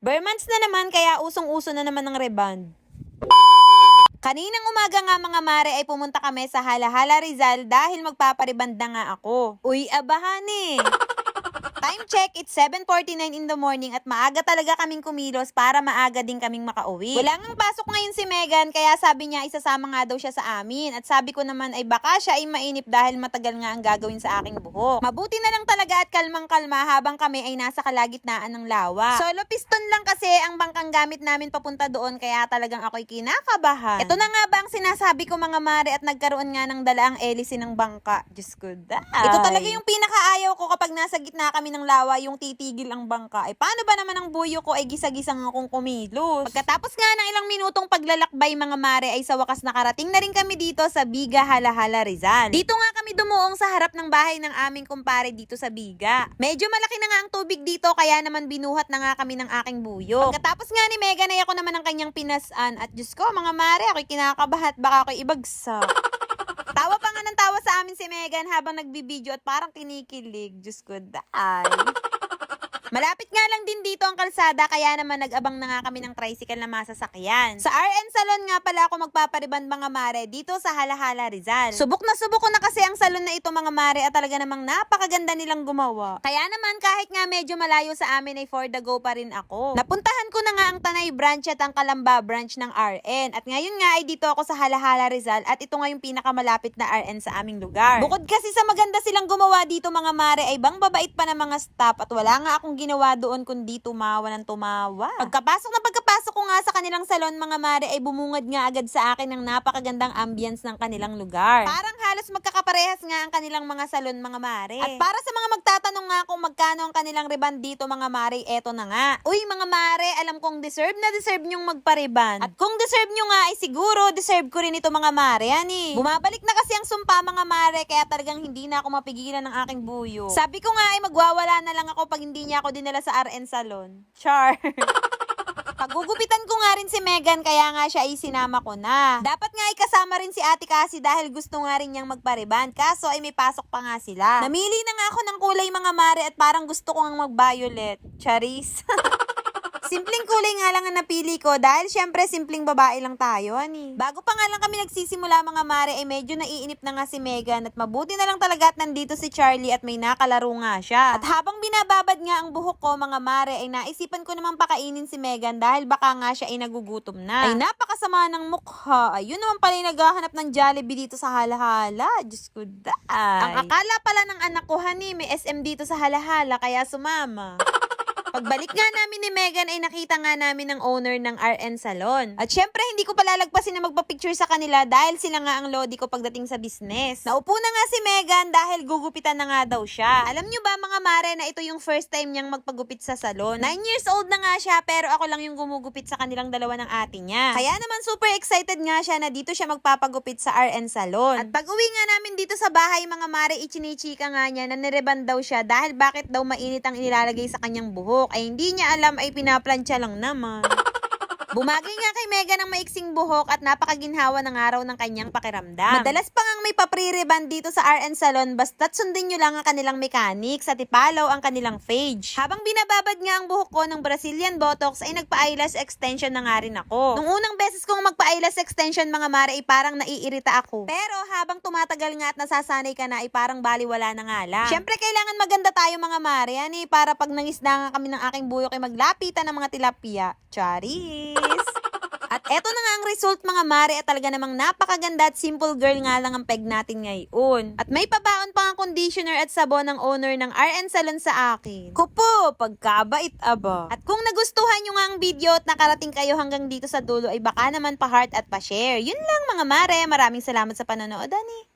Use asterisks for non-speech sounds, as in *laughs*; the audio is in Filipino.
Bare months na naman kaya usong-uso na naman ng reband. Kaninang umaga nga mga mare ay pumunta kami sa Halahala Rizal dahil magpapariband na nga ako. Uy, abahan eh. Time check, it's 7.49 in the morning at maaga talaga kaming kumilos para maaga din kaming makauwi. Wala ngang pasok ngayon si Megan kaya sabi niya isasama nga daw siya sa amin. At sabi ko naman ay baka siya ay mainip dahil matagal nga ang gagawin sa aking buhok. Mabuti na lang talaga at kalmang-kalma habang kami ay nasa kalagitnaan ng lawa. Solo piston lang kasi ang bangkang gamit namin papunta doon kaya talagang ako'y kinakabahan. Ito na nga ba ang sinasabi ko mga mare at nagkaroon nga ng dalaang elisi ng bangka. Diyos ko. Ito talaga yung pinakaayaw ko kapag nasa gitna kami ng lawa yung titigil ang bangka. Eh paano ba naman ang buyo ko ay gisa-gisang akong kumilos? Pagkatapos nga ng ilang minutong paglalakbay mga mare ay sa wakas nakarating na rin kami dito sa Biga Halahala Rizal. Dito nga kami dumuong sa harap ng bahay ng aming kumpare dito sa Biga. Medyo malaki na nga ang tubig dito kaya naman binuhat na nga kami ng aking buyo. Pagkatapos nga ni Megan ay ako naman ang kanyang pinasan at Diyos ko mga mare ako'y kinakabahat baka ako'y ibagsak. Tawa pa nga ng tawa sa amin si Megan habang nagbibideo at parang kinikilig. Diyos ko, daay. Malapit nga lang din dito ang kalsada kaya naman nag-abang na nga kami ng tricycle na masasakyan. Sa RN Salon nga pala ako magpapariban mga mare dito sa Halahala Rizal. Subok na subok ko na kasi ang salon na ito mga mare at talaga namang napakaganda nilang gumawa. Kaya naman kahit nga medyo malayo sa amin ay for the go pa rin ako. Napuntahan ko na nga ang Tanay branch at ang Kalamba branch ng RN. At ngayon nga ay dito ako sa Halahala Rizal at ito nga yung pinakamalapit na RN sa aming lugar. Bukod kasi sa maganda silang gumawa dito mga mare ay bang babait pa ng mga staff at wala nga akong ginawa doon kundi tumawa ng tumawa. Pagkapasok na pagkapasok ko nga sa kanilang salon mga mare ay bumungad nga agad sa akin ng napakagandang ambience ng kanilang lugar. Parang halos magkakaparehas nga ang kanilang mga salon mga mare. At para sa mga magtatanong nga kung magkano ang kanilang riban dito mga mare, eto na nga. Uy mga mare, alam kong deserve na deserve nyong magpariban. At kung deserve nyo nga ay siguro deserve ko rin ito mga mare. Ani, bumabalik na kasi ang sumpa mga mare kaya talagang hindi na ako mapigilan ng aking buyo. Sabi ko nga ay magwawala na lang ako pag hindi niya ako dinala sa RN Salon. Char. *laughs* Pagugupitan ko nga rin si Megan kaya nga siya ay sinama ko na. Dapat nga ay kasama rin si Ate Cassie dahil gusto nga rin niyang magpariban. Kaso ay may pasok pa nga sila. Namili na nga ako ng kulay mga mare at parang gusto ko nga mag-violet. Charis. *laughs* Simpleng kulay nga lang ang napili ko dahil syempre simpleng babae lang tayo, ani. Bago pa nga lang kami nagsisimula mga mare ay medyo naiinip na nga si Megan at mabuti na lang talaga at nandito si Charlie at may nakalaro nga siya. At habang binababad nga ang buhok ko mga mare ay naisipan ko namang pakainin si Megan dahil baka nga siya ay nagugutom na. Ay napakasama ng mukha. Ayun naman pala yung naghahanap ng Jollibee dito sa halahala. Diyos ko daay. Ang akala pala ng anak ko, honey, may SM dito sa halahala kaya sumama. *laughs* Pagbalik nga namin ni Megan ay nakita nga namin ng owner ng RN Salon. At syempre hindi ko palalagpasin na magpa-picture sa kanila dahil sila nga ang lodi ko pagdating sa business. Naupo na nga si Megan dahil gugupitan na nga daw siya. Alam nyo ba mga mare na ito yung first time niyang magpagupit sa salon? 9 years old na nga siya pero ako lang yung gumugupit sa kanilang dalawa ng ate niya. Kaya naman super excited nga siya na dito siya magpapagupit sa RN Salon. At pag uwi nga namin dito sa bahay mga mare ichinichika nga niya na nireban daw siya dahil bakit daw mainit ang inilalagay sa kanyang buhok ay hindi niya alam ay pinaplansya lang naman. Bumagay nga kay Megan ang maiksing buhok at napakaginhawa ng araw ng kanyang pakiramdam. Madalas pa ngang may papre-reban dito sa RN Salon basta't sundin nyo lang ang kanilang mechanics at ipalaw ang kanilang page. Habang binababad nga ang buhok ko ng Brazilian Botox ay nagpa-eyelash extension na nga rin ako. Nung unang beses kong magpa-eyelash extension mga mare ay parang naiirita ako. Pero habang tumatagal nga at nasasanay ka na ay parang baliwala na nga lang. Siyempre kailangan maganda tayo mga mare eh para pag nangisda nga kami ng aking buyok ay maglapitan ng mga tilapia. Charis! At eto na nga ang result mga mare at talaga namang napakaganda at simple girl nga lang ang peg natin ngayon. At may pabaon pa ang conditioner at sabon ng owner ng RN Salon sa akin. Kupo, pagkabait aba. At kung nagustuhan nyo nga ang video at nakarating kayo hanggang dito sa dulo ay baka naman pa-heart at pa-share. Yun lang mga mare, maraming salamat sa panonood ani.